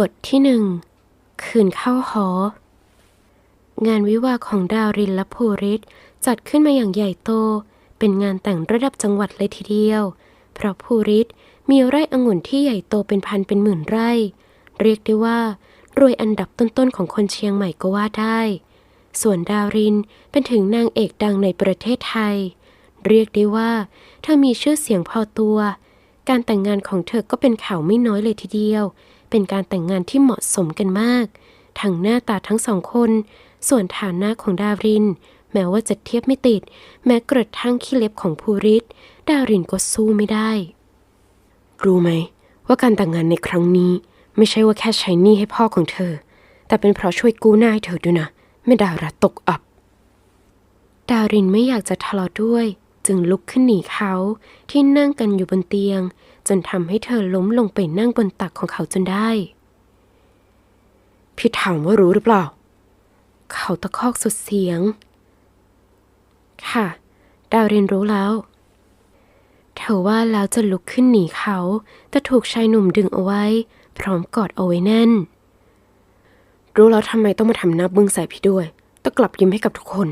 บทที่หนึ่ง คืนเข้าหอ งานวิวาของดาวรินและภูริศจัดขึ้นมาอย่างใหญ่โต เป็นงานแต่งระดับจังหวัดเลยทีเดียว เพราะภูริศมีไร่องุ่นที่ใหญ่โตเป็นพันเป็นหมื่นไร่ เรียกได้ว่ารวยอันดับต้นๆของคนเชียงใหม่ก็ว่าได้ ส่วนดาวรินเป็นถึงนางเอกดังในประเทศไทย เรียกได้ว่าเธอมีชื่อเสียงพอตัว การแต่งงานของเธอก็เป็นข่าวไม่น้อยเลยทีเดียว เป็นการแต่งงานที่เหมาะสมกันมาก ทั้งหน้าตาทั้งสองคน ส่วนฐานะของดาวริน แม้ว่าจะเทียบไม่ติด แม้กระทั่งขี้เล็บของภูริศดาวรินก็สู้ไม่ได้ รู้ไหม ว่าการแต่งงานในครั้งนี้ ไม่ใช่ว่าแค่ใช้หนี้ให้พ่อของเธอ แต่เป็นเพราะช่วยกู้หน้าให้เธอด้วยนะ ไม่ดารัตกอับ ดาวรินไม่อยากจะทะเลาะด้วย จึงลุกขึ้นหนีเขาที่นั่งกันอยู่บนเตียง จนทำให้เธอล้มลงไปนั่งบนตักของเขาจนได้ พี่ถามว่ารู้หรือเปล่า เขาตะคอกสุดเสียง ค่ะ ดาวเรินรู้แล้ว เธอว่าแล้วจะลุกขึ้นหนีเขา แต่ถูกชายหนุ่มดึงเอาไว้ พร้อมกอดเอาไว้แน่น รู้แล้วทำไมต้องมาทำหน้าบึ้งใส่พี่ด้วย ต้องกลับยิ้มให้กับทุกคน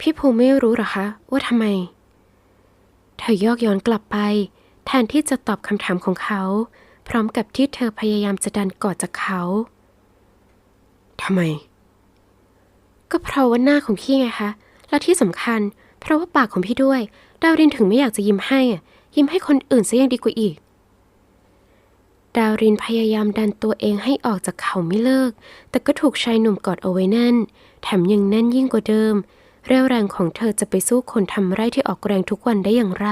พี่ภูไม่รู้หรอคะว่าทำไม เธอยอกย้อนกลับไป แทนที่จะตอบคำถามของเขา พร้อมกับที่เธอพยายามจะดันกอดจากเขาทำไม ก็เพราะว่าหน้าของพี่ไงคะ และที่สำคัญ เพราะว่าปากของพี่ด้วย ดาวรินถึงไม่อยากจะยิ้มให้อะยิ้มให้คนอื่นซะยังดีกว่าอีกดาวรินพยายามดันตัวเองให้ออกจากเขาไม่เลิก แต่ก็ถูกชายหนุ่มกอดเอาไว้แน่น แถมยังแน่นยิ่งกว่าเดิม เรี่ยวแรงของเธอจะไปสู้คนทำไร่ที่ออกแรงทุกวันได้อย่างไร